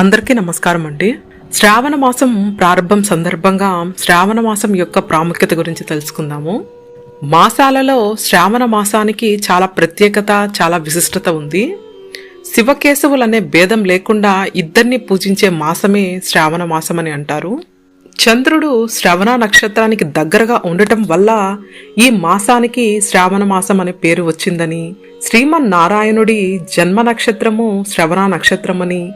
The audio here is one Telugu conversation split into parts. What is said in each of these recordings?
అందరికీ నమస్కారం అండి. శ్రావణ మాసం ప్రారంభం సందర్భంగా శ్రావణ మాసం యొక్క ప్రాముఖ్యత గురించి తెలుసుకుందాము. మాసాలలో శ్రావణ మాసానికి చాలా ప్రత్యేకత చాలా విశిష్టత ఉంది. శివకేశవులు అనే భేదం లేకుండా ఇద్దరిని పూజించే మాసమే శ్రావణ మాసం అని అంటారు. చంద్రుడు శ్రవణ నక్షత్రానికి దగ్గరగా ఉండటం వల్ల ఈ మాసానికి శ్రావణ మాసం అనే పేరు వచ్చిందని శ్రీమన్నారాయణుడి జన్మ నక్షత్రము శ్రవణ నక్షత్రమని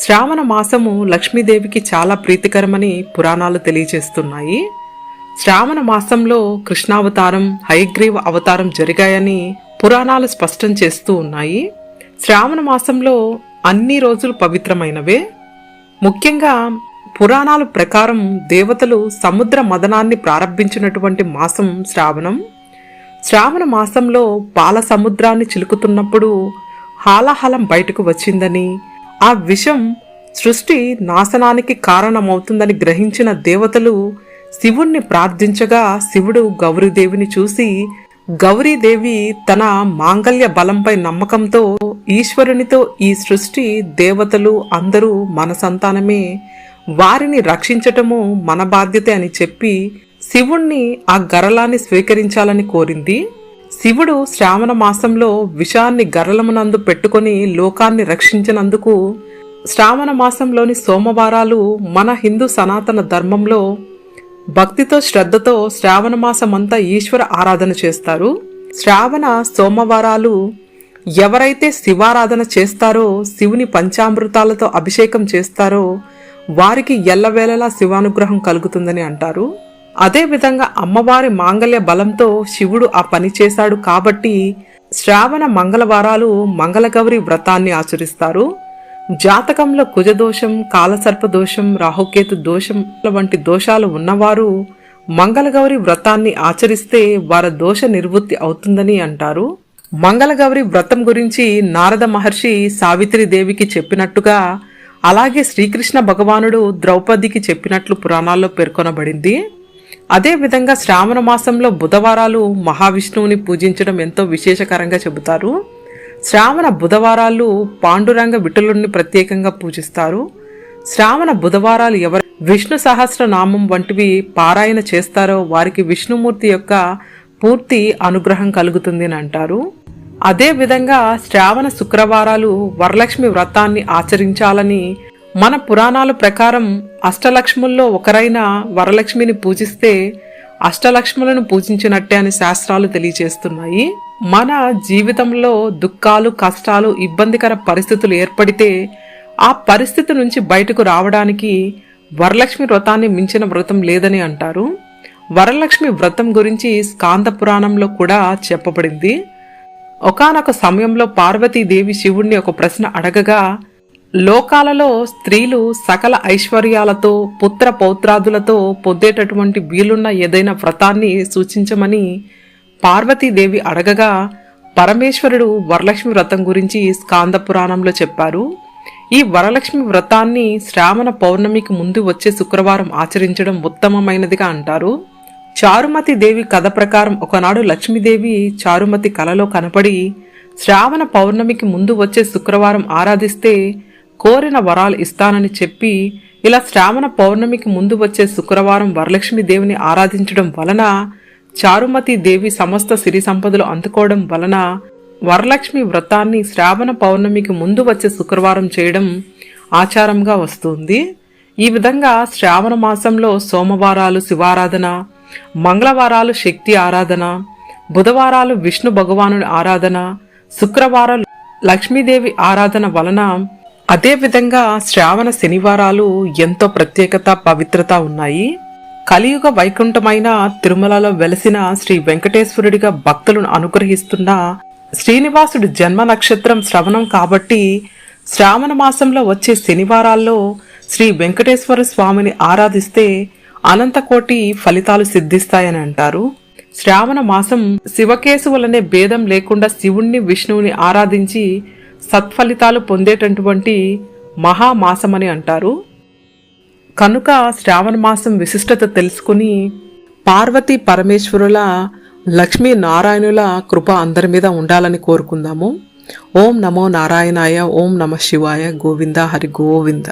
శ్రావణ మాసము లక్ష్మీదేవికి చాలా ప్రీతికరమని పురాణాలు తెలియజేస్తున్నాయి. శ్రావణ మాసంలో కృష్ణావతారం హయగ్రీవ అవతారం జరిగాయని పురాణాలు స్పష్టం చేస్తూ ఉన్నాయి. శ్రావణ మాసంలో అన్ని రోజులు పవిత్రమైనవే. ముఖ్యంగా పురాణాల ప్రకారం దేవతలు సముద్ర మదనాన్ని ప్రారంభించినటువంటి మాసం శ్రావణం. శ్రావణ మాసంలో పాల సముద్రాన్ని చిలుకుతున్నప్పుడు హాలాహలం బయటకు వచ్చిందని ఆ విషం సృష్టి నాశనానికి కారణమవుతుందని గ్రహించిన దేవతలు శివుణ్ణి ప్రార్థించగా శివుడు గౌరీదేవిని చూసి గౌరీదేవి తన మాంగల్య బలంపై నమ్మకంతో ఈశ్వరునితో ఈ సృష్టి దేవతలు అందరూ మన సంతానమే. వారిని రక్షించటము మన బాధ్యత అని చెప్పి శివుణ్ణి ఆ గరలాన్ని స్వీకరించాలని కోరింది. శివుడు శ్రావణ మాసంలో విషాన్ని గరలమునందు పెట్టుకొని లోకాన్ని రక్షించినందుకు శ్రావణ మాసంలోని సోమవారాలు మన హిందూ సనాతన ధర్మంలో భక్తితో శ్రద్ధతో శ్రావణ మాసమంతా ఈశ్వర ఆరాధన చేస్తారు. శ్రావణ సోమవారాలు ఎవరైతే శివారాధన చేస్తారో శివుని పంచామృతాలతో అభిషేకం చేస్తారో వారికి ఎల్లవేళలా శివానుగ్రహం కలుగుతుందని అంటారు. అదేవిధంగా అమ్మవారి మాంగళ్య బలంతో శివుడు ఆ పని చేశాడు కాబట్టి శ్రావణ మంగళవారాలు మంగళగౌరి వ్రతాన్ని ఆచరిస్తారు. జాతకంలో కుజదోషం కాలసర్ప దోషం రాహుకేతు దోషం వంటి దోషాలు ఉన్నవారు మంగళగౌరి వ్రతాన్ని ఆచరిస్తే వారి దోష నిర్వృత్తి అవుతుందని అంటారు. మంగళగౌరి వ్రతం గురించి నారద మహర్షి సావిత్రి దేవికి చెప్పినట్టుగా అలాగే శ్రీకృష్ణ భగవానుడు ద్రౌపదికి చెప్పినట్లు పురాణాల్లో పేర్కొనబడింది. అదేవిధంగా శ్రావణ మాసంలో బుధవారాలు మహావిష్ణువుని పూజించడం ఎంతో విశేషకరంగా చెబుతారు. శ్రావణ బుధవారాలు పాండురంగ విఠలుడిని ప్రత్యేకంగా పూజిస్తారు. శ్రావణ బుధవారాలు ఎవరు విష్ణు సహస్ర నామం వంటివి పారాయణ చేస్తారో వారికి విష్ణుమూర్తి యొక్క పూర్తి అనుగ్రహం కలుగుతుంది అని అంటారు. అదేవిధంగా శ్రావణ శుక్రవారాలు వరలక్ష్మి వ్రతాన్ని ఆచరించాలని మన పురాణాల ప్రకారం అష్టలక్ష్ముల్లో ఒకరైన వరలక్ష్మిని పూజిస్తే అష్టలక్ష్ములను పూజించినట్టే అని శాస్త్రాలు తెలియజేస్తున్నాయి. మన జీవితంలో దుఃఖాలు కష్టాలు ఇబ్బందికర పరిస్థితులు ఏర్పడితే ఆ పరిస్థితి నుంచి బయటకు రావడానికి వరలక్ష్మి వ్రతాన్ని మించిన వ్రతం లేదని అంటారు. వరలక్ష్మి వ్రతం గురించి స్కాంద పురాణంలో కూడా చెప్పబడింది. ఒకానొక సమయంలో పార్వతీదేవి శివుణ్ణి ఒక ప్రశ్న అడగగా లోకాలలో స్త్రీలు సకల ఐశ్వర్యాలతో పుత్ర పౌత్రాదులతో పొందేటటువంటి వీలున్న ఏదైనా వ్రతాన్ని సూచించమని పార్వతీదేవి అడగగా పరమేశ్వరుడు వరలక్ష్మి వ్రతం గురించి స్కాంద పురాణంలో చెప్పారు. ఈ వరలక్ష్మి వ్రతాన్ని శ్రావణ పౌర్ణమికి ముందు వచ్చే శుక్రవారం ఆచరించడం ఉత్తమమైనదిగా అంటారు. చారుమతి దేవి కథ ప్రకారం ఒకనాడు లక్ష్మీదేవి చారుమతి కలలో కనపడి శ్రావణ పౌర్ణమికి ముందు వచ్చే శుక్రవారం ఆరాధిస్తే కోరిన వరాలు ఇస్తానని చెప్పి ఇలా శ్రావణ పౌర్ణమికి ముందు వచ్చే శుక్రవారం వరలక్ష్మి దేవిని ఆరాధించడం వలన చారుమతి దేవి సమస్త సిరి సంపదలు అందుకోవడం వలన వరలక్ష్మి వ్రతాన్ని శ్రావణ పౌర్ణమికి ముందు వచ్చే శుక్రవారం చేయడం ఆచారంగా వస్తుంది. ఈ విధంగా శ్రావణ మాసంలో సోమవారాలు శివారాధన మంగళవారాలు శక్తి ఆరాధన బుధవారాలు విష్ణు భగవానుడి ఆరాధన శుక్రవారాలు లక్ష్మీదేవి ఆరాధన వలన అదేవిధంగా శ్రావణ శనివారాలు ఎంతో ప్రత్యేకత పవిత్రత ఉన్నాయి. కలియుగ వైకుంఠమైన తిరుమలలో వెలసిన శ్రీ వెంకటేశ్వరుడిగా భక్తులను అనుగ్రహిస్తున్న శ్రీనివాసుడి జన్మ నక్షత్రం శ్రవణం కాబట్టి శ్రావణ మాసంలో వచ్చే శనివారాల్లో శ్రీ వెంకటేశ్వర స్వామిని ఆరాధిస్తే అనంతకోటి ఫలితాలు సిద్ధిస్తాయని అంటారు. శ్రావణ మాసం శివకేశవులనే భేదం లేకుండా శివుణ్ణి విష్ణువుని ఆరాధించి సత్ఫలితాలు పొందేటటువంటి మహామాసమని అంటారు. కనుక శ్రావణ మాసం విశిష్టత తెలుసుకుని పార్వతీ పరమేశ్వరుల లక్ష్మీ నారాయణుల కృప అందరి మీద ఉండాలని కోరుకుందాము. ఓం నమో నారాయణాయ ఓం నమ శివాయ గోవింద హరి గోవింద.